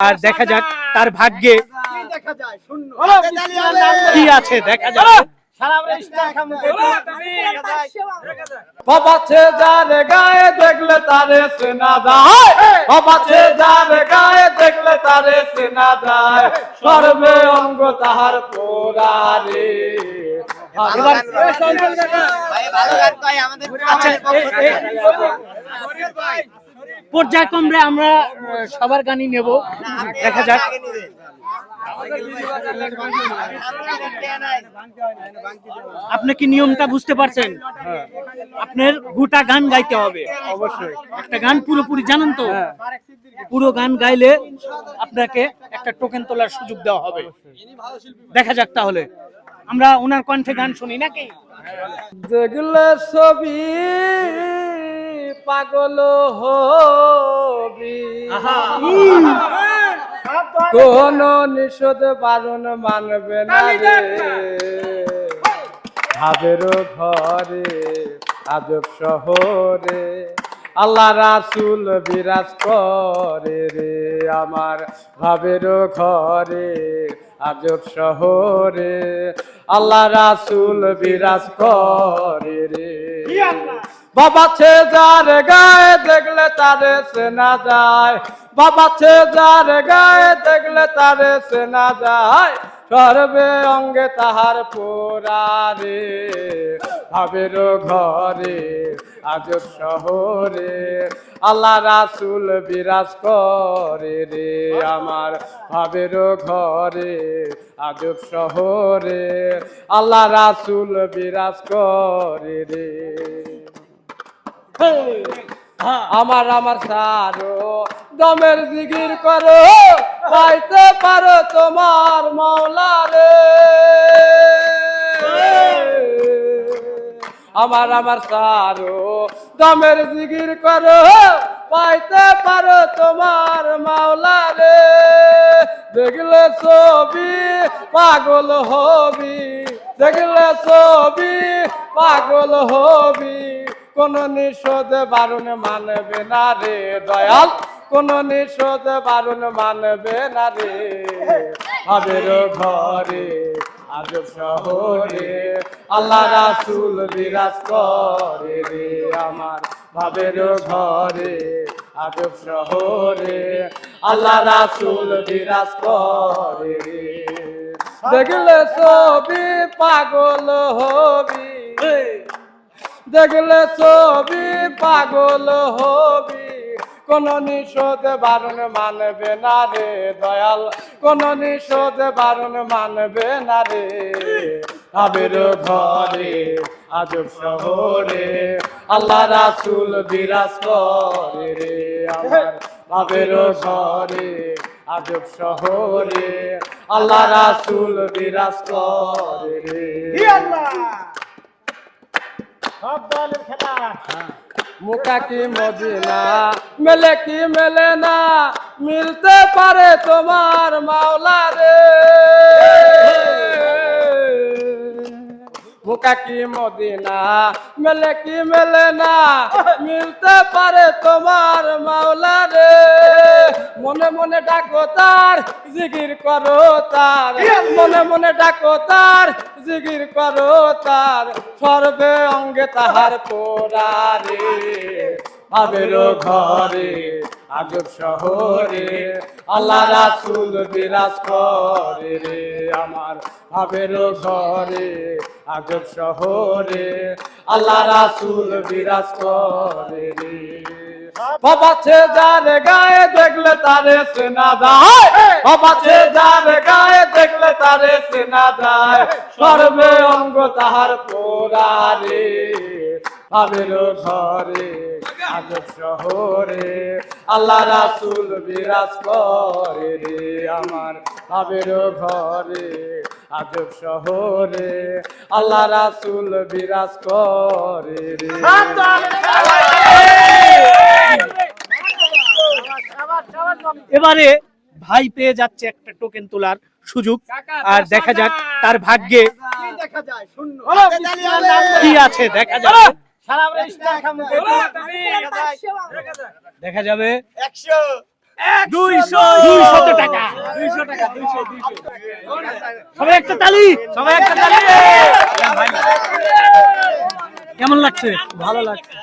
আর দেখা যাক তার ভাগ্যে দেখা যায় শূন্য কি আছে দেখা যাবে বাবাছে যার গায়ে দেখলে তারে সেনা যায় বাবাছে যার গায়ে দেখলে তারে সেনা যায় সর্বে অঙ্গ তাহার পোড়ারে আচ্ছা পর্যায়ক্রমে আমরা সবার গানই নেব। দেখা যাক। আপনি কি নিয়মটা বুঝতে পারছেন? আপনার গোটা গান গাইতে হবে। অবশ্যই। একটা গান পুরোপুরি জানেন তো? পুরো গান গাইলে আপনাকে একটা টোকেন তোলার সুযোগ দেওয়া হবে। দেখা যাক তাহলে। আমরা ওনার কণ্ঠে গান শুনি নাকি? দেখলে ছবি পাগল হবি। কোন নিষেধ বারণ মানবে না রে। ভাবের ঘরে আজব শহরে আল্লাহ রাসুল বিরাজ করে রে। আমার ভাবের ঘরে আজব শহরে আল্লাহ রাসুল বিরাজ করে রে। বাবা ছে যার গায়ে দেখলে তারে সেনা যায়। বাবা ছে যার গায়ে দেখলে তারে সেনা যায়। সর্বে অঙ্গে তাহার পোড়ারে ভাবের ঘরে আজব শহরে, আল্লাহ রাসুল বিরাজ করে রে। আমার ভাবের ঘরে আজব শহরে, আল্লাহ রাসুল বিরাজ করে রে। আমার আমার সারো দমের জিগির করো, পাইতে পারো তোমার মাওলা রে। আমার আমার সারো দমের জিগির করো, পাইতে পারো তোমার মাওলা রে। দেখলে ছবি, পাগল হবি, দেখলে ছবি, পাগল হবি। কোন নিষদ বারণ মানবে না রে দয়াল? কোন নিষদ বারণ মানবে না রে? হাবের ঘরে, আজ শহরে আল্লাহ রাসুল বিরাজ করে রে আমার। ভাবের ঘরে, আজ শহরে আল্লাহ রাসুল বিরাজ করে রে। দেখলে ছবি পাগল হবি। দেখলে ছবি পাগল হবি। কোন নিষদ বারণ মানবে না রে দয়াল। কোন নিষদ বারণ মানবে না রে। আবের ঘরে, আজব শহরে, আল্লাহ রাসুল বিরাজ করে রে আমার। আবের ঘরে, আজব শহরে, আল্লাহ রাসুল বিরাজ করে রে। মুখা কি মেলে কি মেলে না? মিলতে পারে তোমার মাওলা রে। মুখা কি মদিনা? মেলে কি মেলে না? মিলতে পারে তোমার মাওলা মনে মনে ডাকো তার জিগির করো তার। মনে মনে ডাকো তার জিগির করো তার। সর্বে অঙ্গে তাহার পোড়া রে ভাবের ঘরে আজব শহরে। আল্লাহ রাসুল বিরাজ করে রে আমার ভাবের ঘরে আজব শহরে। আল্লাহ রাসুল বিরাজ করে রে। বাবা ছে যার গায়ে দেখলে তারে সেনা যায়। বাবা ছে যার গায়ে দেখলে তারে সেনা যায়। সর্বে অঙ্গ তাহার পোড়া রে ভাবের ঘরে আজব শহরে। আল্লাহ রাসুল বিরাজ করে রে আমার ভাবের ঘরে আজব শহরে। আল্লাহ রাসুল বিরাজ করে রে। এবারে ভাই পেয়ে যাচ্ছে একটা টোকেন তোলার সুযোগ আর দেখা যাক তার ভাগ্যে দেখা যায় শূন্য কি আছে দেখা যাবে সারা আমরা স্টার খামু দেখা যাবে একশো টাকা দুইশো টাকা দুইশো দুইশো সবাই একটা তালি সবাই একটা তালি কেমন লাগছে ভালো লাগছে